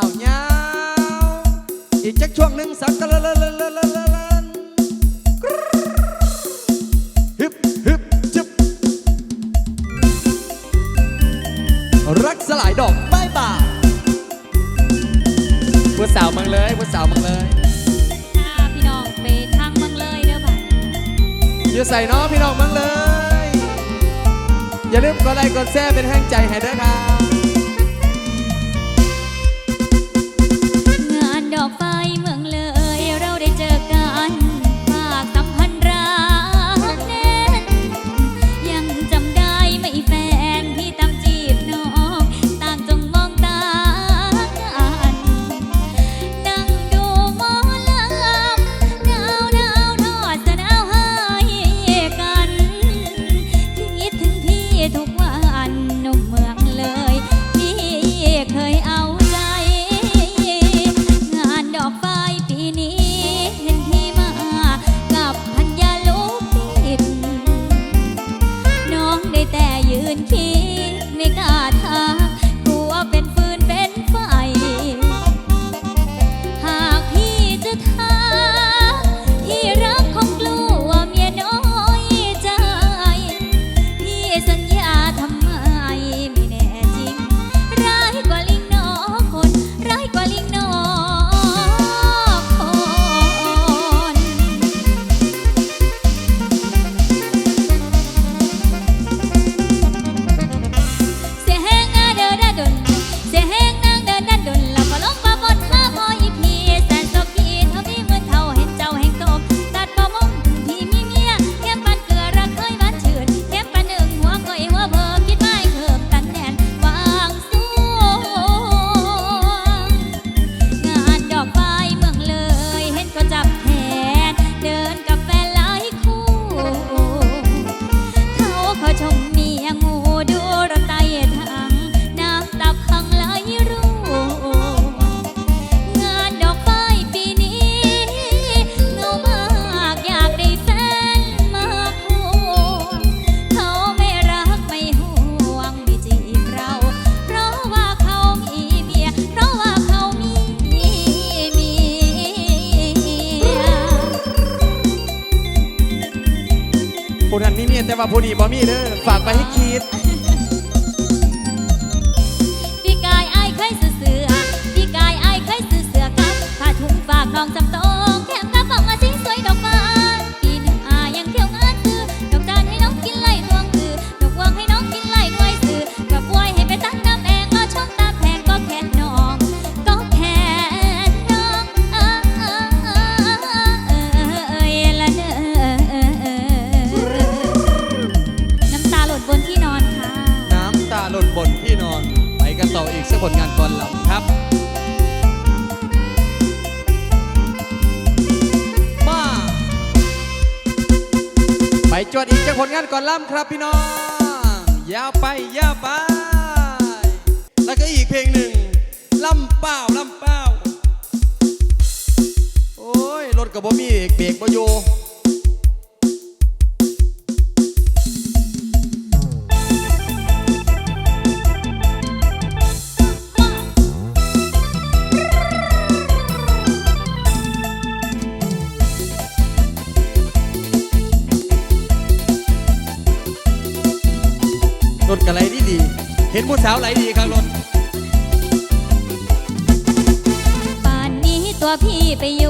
เอาเงาอีกจักช่วงหนึ่งสักกะละละละละละละละฮึบฮึบจึบรักสลายดอกใบบ่าผู้สาวมังเลยผู้สาวมังเลยถ้าพี่น้องไปทางเมืองเลยเด้อบัดอย่าใส่น้อพี่น้องมังเลย อย่าลืมกดไลค์กดแชร์เป็นแห่งใจให้เด้อครับ ว่าผู้นี้บ่มีเด้อฝากไปให้คิด พี่กายไอ้าเคยซื้อเสือพี่กายไอ้าเคยซื้อเสือกันผ้าถุงฝากน้องจำโต ครับ มา ไปจวดอีกจากผลงานก่อนล่ำครับพี่น้องยาวไปยาวไป แล้วก็อีกเพลงหนึ่งล่ำเป้าล่ำเป้าโอ้ยรถกับบ่มีเบรกบ่โย ห็นผู้สาวไหลดีครับรถ ป่านนี้ตัวพี่ไปอยู่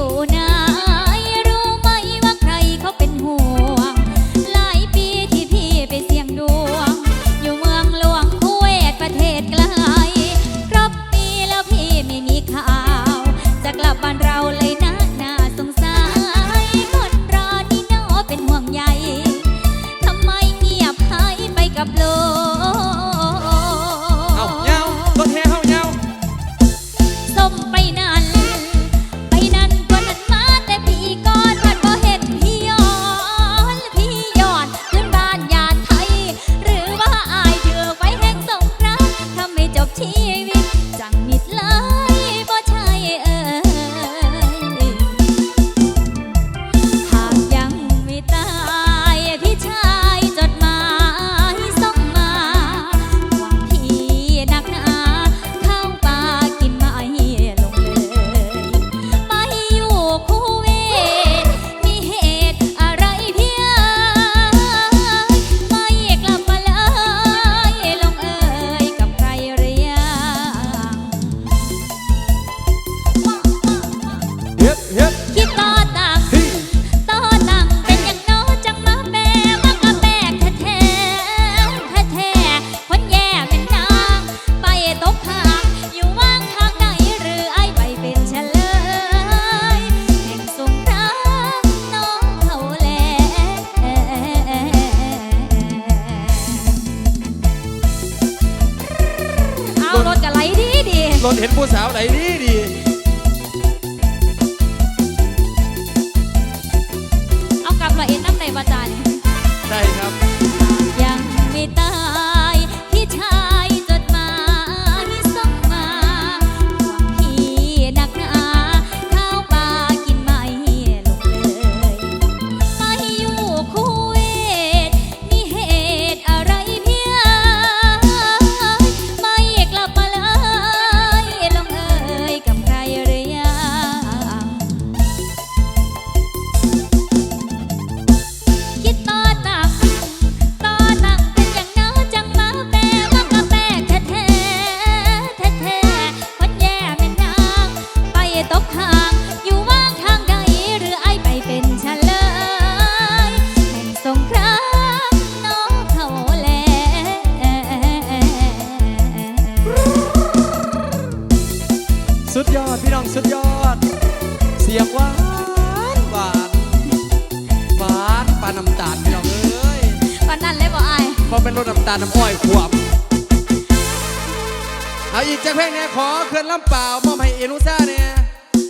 นลำเปล่ามอบให้เอนุซ่าเนี่ย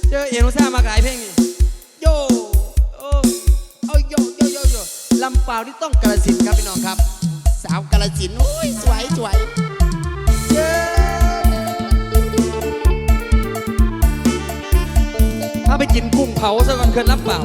เจอเอนุซ่ามาขายเพลงนี่โยโอ้เอโยโยโยโยลำเปล่าที่ต้องกระสินครับพี่น้องครับ สาวกระสินโอ้ยสวยสวยเย้ถ้าไปกินกุ้งเผาซะก่อนเคืนลำเปล่า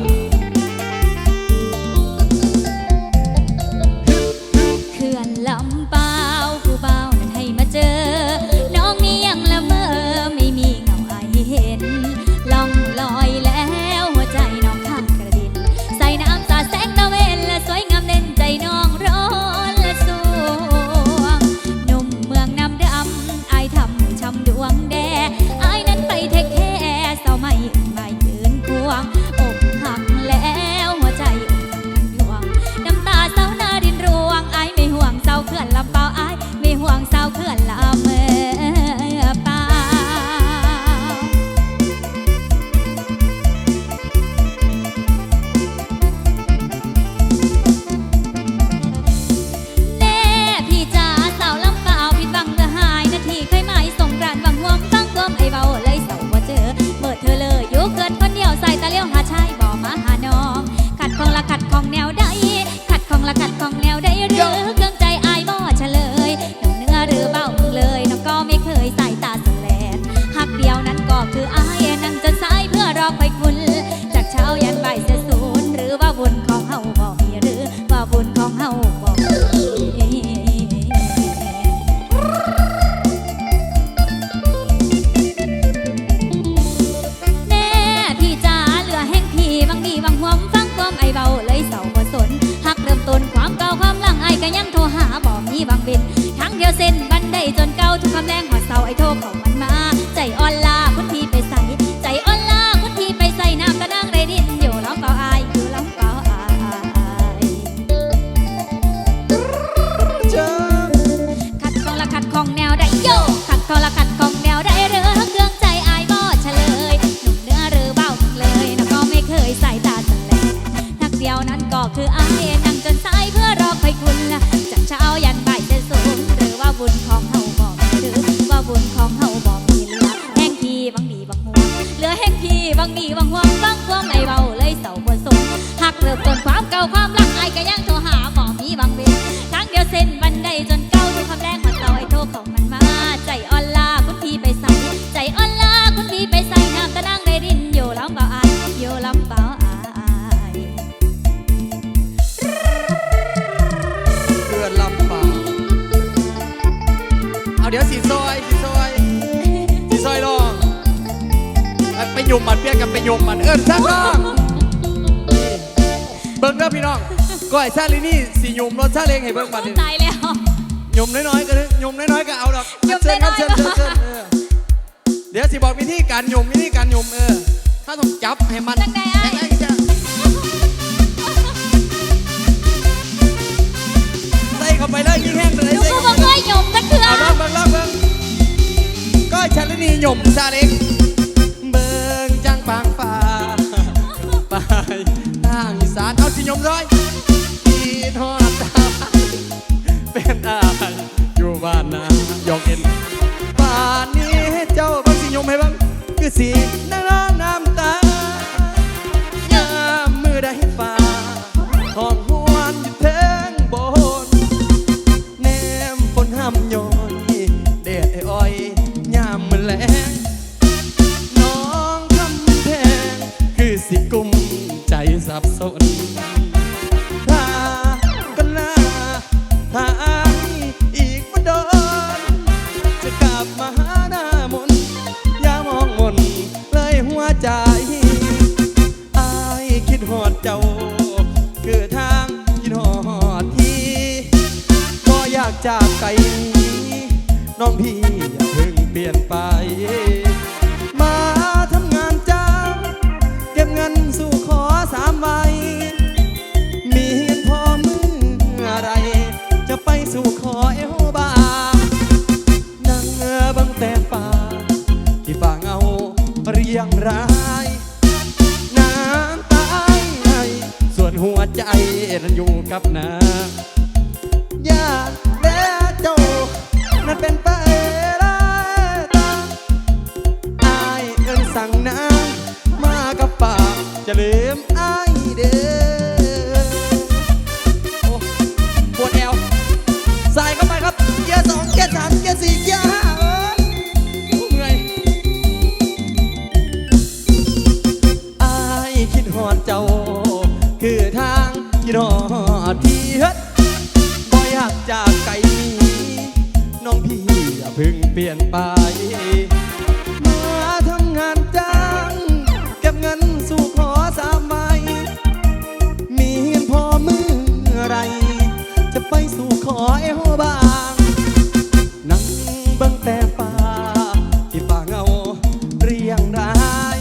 องแนวได้โยขัดทอละขัดของ มมันเปียกกับไปยมมันเอิร์นซะน้องเบิ้งเด้อพี่น้องก้อยชาลินี่สิยมรถชาเลงให้เบิ้งบัดนี้ตายแล้วยมน้อยๆก็ยมน้อยๆก็เอาดอกยมน้อยๆเชิญเชิญเดี๋ยวสิบอกวิธีการยมวิธีการยมเออ ถ้าต้องจับให้มันจังได๋ไอ้ใส่เข้าไปได้ยิ่งแห้งเลยใส่เข้าไปเลยยมจักเทื่อเอาลองเบิ่งลองเบิ่งก้อยชาลินี่ยมซาเลงานเอาสิยมร้อยปีทอดตาเป็นอาอยู่บ้านนะยอกเอ็นป่านนี้เจ้าบังสิยมให้บังคือสี จากไกลน้องพี่อย่าเพิ่งเปลี่ยนไป อย่าเพึ่งเปลี่ยนไปมาทำงานจ้างเก็บเงินสู่ขอสามใบมีเงินพอมือไร จะไปสู่ขอเอวบางนั่งบังแต่ฟ้าที่ป่าเงาเรียงราย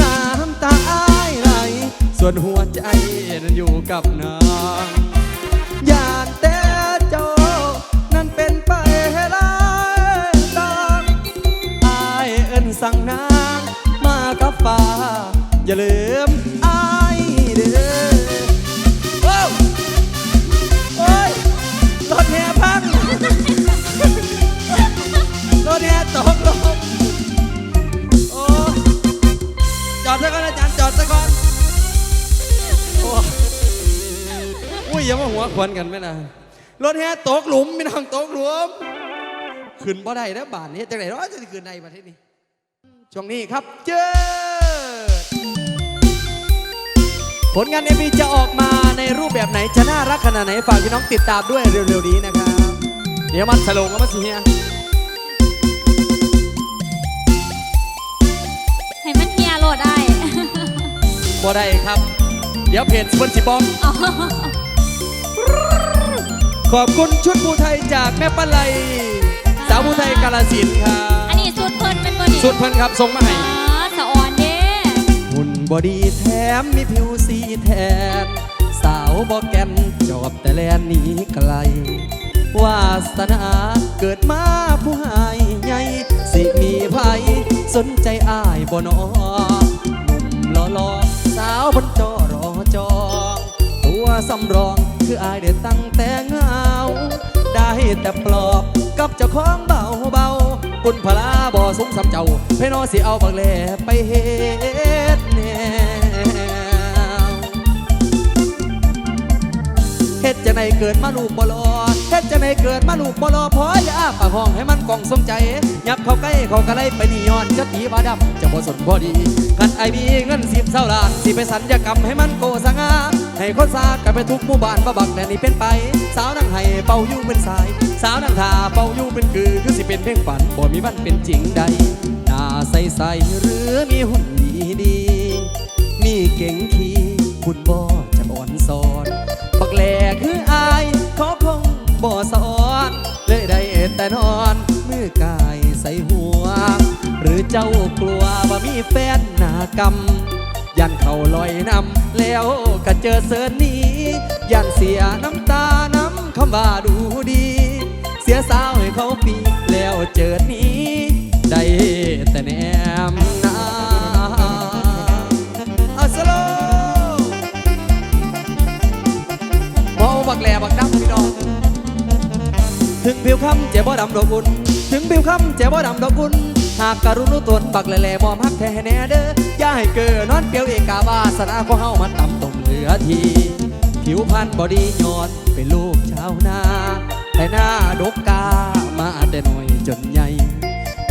น้ำตาอายไหลส่วนหัวใจนั้นอยู่กับนาง สั่งนางมากับฟ้า อย่าลืมอายเด้อโอ้โอ้ยรถแห่พังรถแห่ตกลงโอ้จอดซะก่อนอาจารย์จอดซะก่อนโอ้อุ้ยอย่ามาหัวควนกันไหมนะรถแห่ตกหลุมไม่ต้องตกหลุมขึ้นบ่ได้แล้วบาทนี้จังไหนเนาะจะขึ้นในประเทศนี้ ช่วงนี้ครับเจอผลงานเอ็มีจะออกมาในรูปแบบไหนจะน่ารักขนาดไหนฝากพี่น้องติดตามด้วยเร็วๆนี้นะครับ เดี๋ยวมันสลงแล้วมันสิเฮียให้มันเฮียโหลดได้ บ่ได้ครับ เดี๋ยวเพจสปอนสิบอมอ๋อขอบคุณชุดภูไทยจากแม่ปะไลสาวภูไทยกาลสินธุ์ครัอันบนี้สุด เพิ่นเป็นบ่นี่สุดเพิ่นครับส่งมาให้อ๋อสะออนเด้หุ่นบอดีแถมมีผิวสีแทนสาวบอแกนจอบแต่แลนหนีไกลวาสนาเกิดมาผู้หายใหญ่สิมีภัยสนใจอายบ่นอหนุ่มหล่อๆสาวบนจอรอจองตัวสำรองคืออายเด็ดตั้งแต่เงาได้แต่ปลอบกับเจ้าของเบาเบาๆ คุณพลาบ่สงสำเจ้าเพนอสิเอาบักแลไปเฮ็ดแนวเฮ็ดจะในเกิดมาลูกบ่รอเฮ็ดจะในเกิดมาลูกบ่รอพออย่าอ้าปากห้องให้มันกล่องสมใจ ยับเข้าใกล้เขากระไลไปนี่ย้อนจะตีบาดำจะบ่สนบ่ดีกันไอมีเงินสิบเท่าล้านสิไปสัญญกรรมให้มันโกสง่า ให้คนซากันไปทุกหมู่บ้านบ่บักแต่นี่เป็นไป สาวนั่งให้เป่ายู่เป็นสาย สาวนั่งทาเป่ายู่เป็นคือคือสิเป็นเพียงฝันบ่มีวันเป็นจริงใดหน้าใสๆหรือมีหุ่นดีดีมีเก่งขี่คุณบ่จะอ่อนสอนบักแหลคืออายขอคงบ่สอนเลยได้แต่นอนมือกายใส่หัว หรือเจ้ากลัวว่ามีแฟนหนากรรม ยันเขาลอยนำแล้วก็เจอเสินนี้ยันเสียน้ำตาน้ำคำว่าดูดี เสียสาวให้เขาปีแล้วเจอนี้ได้แต่แนมนาอาสโลเมาบักแหลบักดำพี่น้องถึงผิวคำเจ็บบ่ดำดอกอุ่นถึงผิวคำเจ็บบ่ดำดอกอุ่น หากการุณตนบักแหล่บ่มักแท้แน่เด้ออย่าให้เกิดนอนเปียวเอกาวาสนาของเฮามันต่ำตรงเหลือที ผิวพรรณบอดีย้อนเป็นลูกชาวนา แต่หน้าดกกามาแต่น้อยจนใหญ่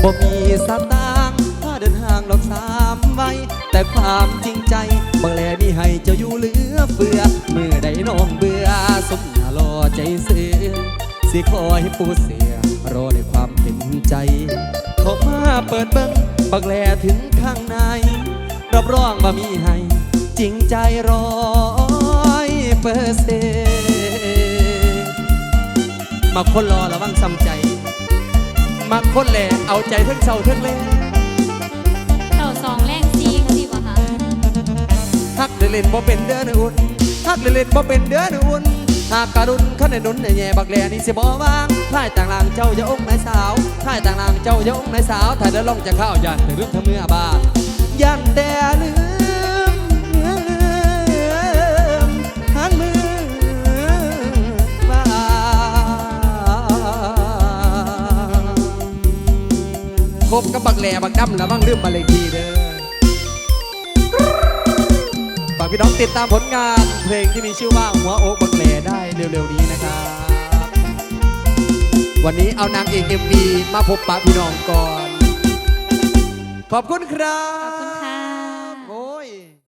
บ่มีสตางค์ถ้าเดินทางหรอกสามไว้แต่ความจริงใจบักแลมีให้เจ้าอยู่เหลือเฟือเมื่อใดน้องเบื่อสมหน้ารอใจเสือสิคอยปูเสียรอในความเต็มใจ ขอมาเปิดเบิ้งบักแลถึงข้างใน รับรองว่ามีให้จริงใจร้อยเปอร์เซ็นต์มาคนรอระวังซ้ำใจ มาคนแหล่เอาใจทั้งเศร้าทั้งเล่เต่าสองแรงซีค่ะสิวะคะฮักเล่นๆบ่เป็นเดือนอุ่นฮักเล่นๆบ่เป็นเดือนอุ่นหากการุณขันในนุนในแย่บักแลนี่สิบ่วางท่ายต่างลางเจ้าอย่าองนายสาวท่ายต่างลางเจ้าย่าองนายสาวถ้าเดินลงจะเข้ายันแต่เรื่องทำเมื่อบานยันแต่ลืมทางมือบ้าคบกับบักแหล่บักดำระวังลืมมาเลยทีเด้อฝากพี่น้องติดตามผลงานเพลงที่มีชื่อว่าหัวอกบังเลได้เร็วๆนี้นะครับ วันนี้เอานางเอกเอ็มบีมาพบปะพี่น้องก่อน ขอบคุณครับ